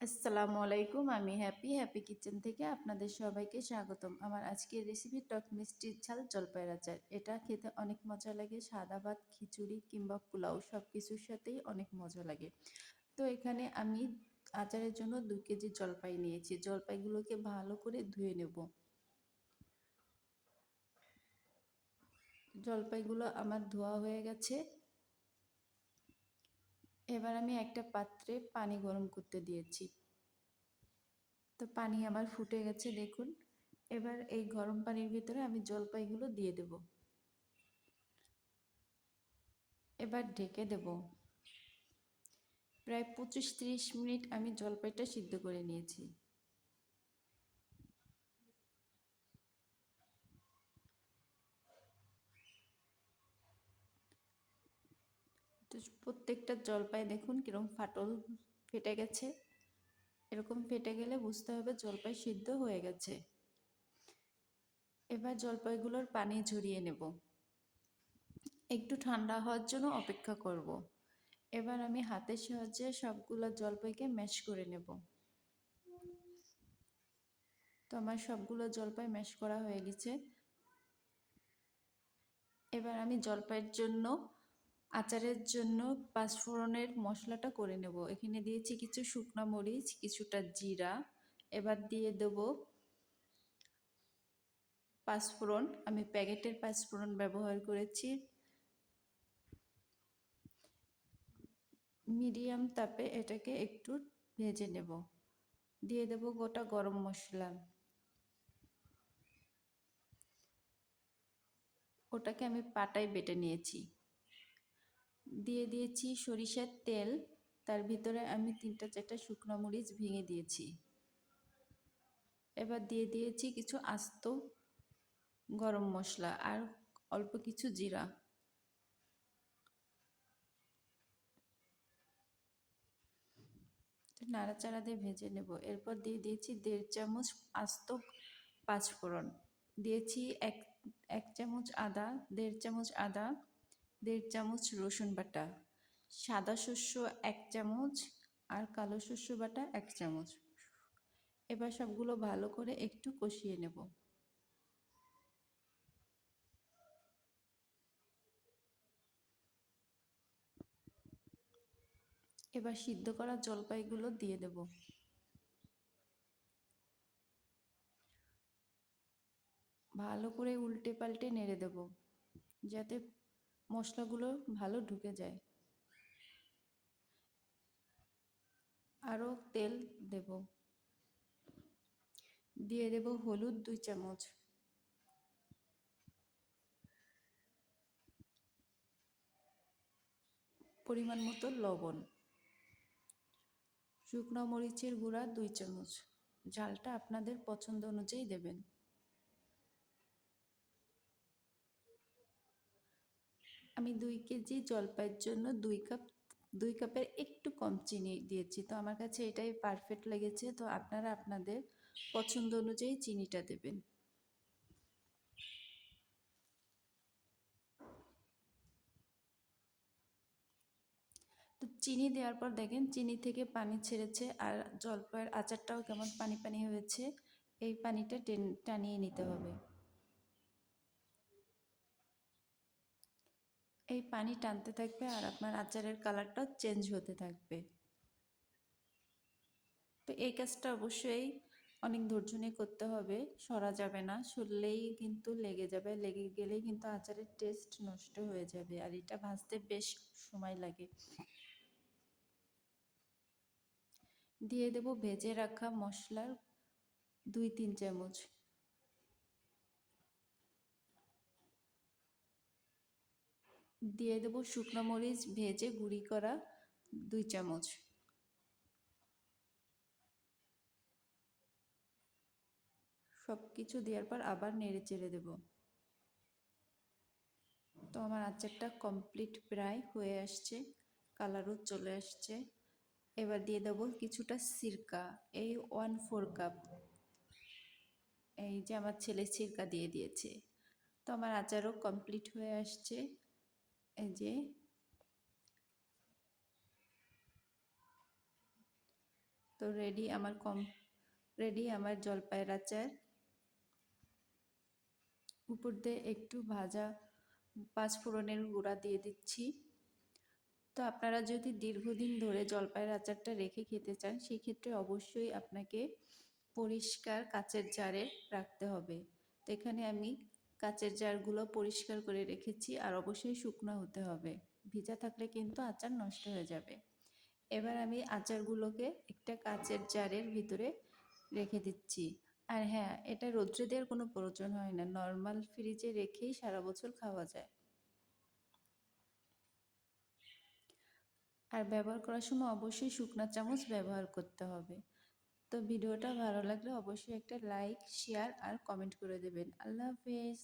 আসসালামু আলাইকুম। আমি হ্যাপি হ্যাপি কিচেন থেকে আপনাদের সবাইকে স্বাগতম। আমার আজকের রেসিপি টক মিষ্টির ঝাল জলপাইয়ের আচার। এটা খেতে অনেক মজা লাগে। সাদা ভাত, খিচুড়ি কিংবা পোলাও সব কিছুর সাথেই অনেক মজা লাগে। তো এখানে আমি আচারের জন্য দু কেজি জলপাই নিয়েছি। জলপাইগুলোকে ভালো করে ধুয়ে নেব। জলপাইগুলো আমার ধোয়া হয়ে গেছে। এবার আমি একটা পাত্রে পানি গরম করতে দিয়েছি। তো পানি আমার ফুটে গেছে, দেখুন। এবার এই গরম পানির ভিতরে আমি জলপাইগুলো দিয়ে দেব। এবার ঢেকে দেব। প্রায় পঁচিশ তিরিশ মিনিট আমি জলপাইটা সিদ্ধ করে নিয়েছি। প্রত্যেকটা জলপাই দেখুন কীরকম ফাটল ফেটে গেছে। এরকম ফেটে গেলে বুঝতে হবে জলপাই সিদ্ধ হয়ে গেছে। এবার জলপাইগুলোর পানি ঝরিয়ে নেব। একটু ঠান্ডা হওয়ার জন্য অপেক্ষা করব। এবার আমি হাতের সাহায্যে সবগুলো জলপাইকে ম্যাশ করে নেব। তো আমার সবগুলো জলপাই ম্যাশ করা হয়ে গেছে। এবার আমি জলপাইয়ের জন্য আচারের জন্য পাঁচফোড়নের মশলাটা করে নেব। এখানে দিয়েছি কিছু শুকনো মরিচ, কিছুটা জিরা। এবার দিয়ে দেব পাঁচফোড়ন। আমি প্যাকেটের পাঁচফোড়ন ব্যবহার করেছি। মিডিয়াম তাপে এটাকে একটু ভেজে নেব। দিয়ে দেব গোটা গরম মশলা। ওটাকে আমি পাটায় বেটে নিয়েছি। দিয়ে দিয়েছি সরিষার তেল। তার ভিতরে আমি তিনটা চারটা শুকনো মরিচ ভেঙে দিয়েছি। এবার দিয়ে দিয়েছি কিছু আস্ত গরম মশলা আর অল্প কিছু জিরা। নাড়াচাড়া দিয়ে ভেজে নেব। এরপর দিয়ে দিয়েছি দেড় চামচ আস্ত পাঁচফোড়ন। দিয়েছি এক এক চামচ আদা, দেড় চামচ আদা দেড় চামচ রসুন বাটা, সাদা শস্য এক চামচ আর কালো শস্য বাটা এক চামচ। এবার সবগুলো ভালো করে একটু কষিয়ে নেব। এবার সিদ্ধ করা জলপাইগুলো দিয়ে দেব। ভালো করে উল্টে পাল্টে নেড়ে দেব, যাতে মশলাগুলো ভালো ঢুকে যায়। আরও তেল দেব। দিয়ে দেব হলুদ দুই চামচ। পরিমাণ মতো লবণ। শুকনো মরিচের গুঁড়া দুই চামচ। ঝালটা আপনাদের পছন্দ অনুযায়ী দেবেন। আমি দুই কেজি জলপাইয়ের জন্য দুই কাপ, দুই কাপের একটু কম চিনি দিয়েছি। তো আমার কাছে এটাই পারফেক্ট লেগেছে। তো আপনারা আপনাদের পছন্দ অনুযায়ী চিনিটা দেবেন। তো চিনি দেওয়ার পর দেখেন, চিনি থেকে পানি ছেড়েছে আর জলপাইয়ের আচারটাও কেমন পানি পানি হয়েছে, এই পানিটা টানিয়ে নিতে হবে। এই পানি টানতে থাকবে আর আপনার আচারের কালারটাও চেঞ্জ হতে থাকবে। তো এই কাজটা অবশ্যই অনেক ধৈর্য নিয়ে করতে হবে, সরা যাবে না সরলেই কিন্তু লেগে যাবে, লেগে গেলেই কিন্তু আচারের টেস্ট নষ্ট হয়ে যাবে আর এটা ভাজতে বেশ সময় লাগে। দিয়ে দেব ভেজে রাখা মশলার দুই, তিন চামচ। দিয়ে দেব শুকনো মরিচ, ভেজে গুঁড়ি করা দুই চামচ। সব কিছু দেওয়ার পর আবার নেড়ে চেড়ে দেব। তো আমার আচারটা কমপ্লিট প্রায় হয়ে আসছে, কালারও চলে আসছে। এবার দিয়ে দেবো কিছুটা সিরকা, এই ওয়ান ফোর কাপ। এই যে আমার ছেলে সিরকা দিয়ে দিয়েছে। তো আমার আচারও কমপ্লিট হয়ে আসছে। এই যে, তো রেডি আমার কম রেডি আমার জলপাইয়ের আচার। উপর দিয়ে একটু ভাজা পাঁচ ফোড়নের গুঁড়া দিয়ে দিচ্ছি। তো আপনারা যদি দীর্ঘদিন ধরে জলপাইয়ের আচারটা রেখে খেতে চান, সেক্ষেত্রে অবশ্যই আপনাকে পরিষ্কার কাচের জারে রাখতে হবে। তো এখানে আমি কাচের জারগুলো পরিষ্কার করে রেখেছি আর অবশ্যই শুকনো হতে হবে। ভিজা থাকলে কিন্তু আচার নষ্ট হয়ে যাবে। এবার আমি আচারগুলোকে একটা কাচের জারের ভিতরে রেখে দিচ্ছি। আর হ্যাঁ এটা রৌদ্রে দেওয়ার কোনো প্রয়োজন হয় না। নর্মাল ফ্রিজে রেখেই সারা বছর খাওয়া যায়। আর ব্যবহার করার সময় অবশ্যই শুকনো চামচ ব্যবহার করতে হবে। তো ভিডিওটা ভালো লাগলে অবশ্যই একটা লাইক শেয়ার আর কমেন্ট করে দেবেন। আল্লাহ হাফেজ।